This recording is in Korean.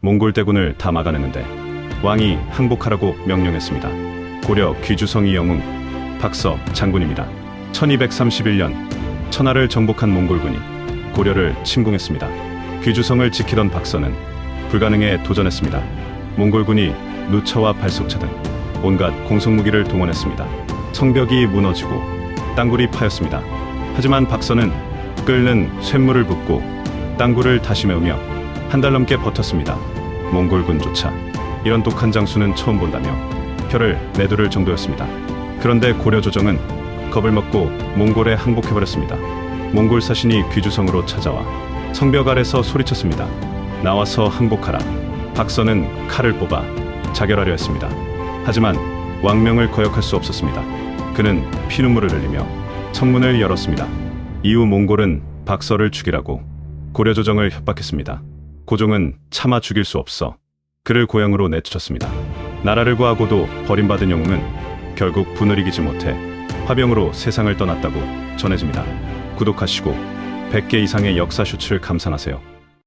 몽골 대군을 다 막아내는데 왕이 항복하라고 명령했습니다. 고려 귀주성이 영웅 박서 장군입니다. 1231년 천하를 정복한 몽골군이 고려를 침공했습니다. 귀주성을 지키던 박서는 불가능에 도전했습니다. 몽골군이 누차와 발속차 등 온갖 공속무기를 동원했습니다. 성벽이 무너지고 땅굴이 파였습니다. 하지만 박서는 끓는 쇳물을 붓고 땅굴을 다시 메우며 한 달 넘게 버텼습니다. 몽골군조차 이런 독한 장수는 처음 본다며 표를 내두를 정도였습니다. 그런데 고려 조정은 겁을 먹고 몽골에 항복해버렸습니다. 몽골 사신이 귀주성으로 찾아와 성벽 아래서 소리쳤습니다. 나와서 항복하라. 박서는 칼을 뽑아 자결하려 했습니다. 하지만 왕명을 거역할 수 없었습니다. 그는 피눈물을 흘리며 청문을 열었습니다. 이후 몽골은 박서를 죽이라고 고려 조정을 협박했습니다. 고종은 차마 죽일 수 없어 그를 고향으로 내쫓았습니다. 나라를 구하고도 버림받은 영웅은 결국 분을 이기지 못해 화병으로 세상을 떠났다고 전해집니다. 구독하시고 100개 이상의 역사 슈츠를 감상하세요.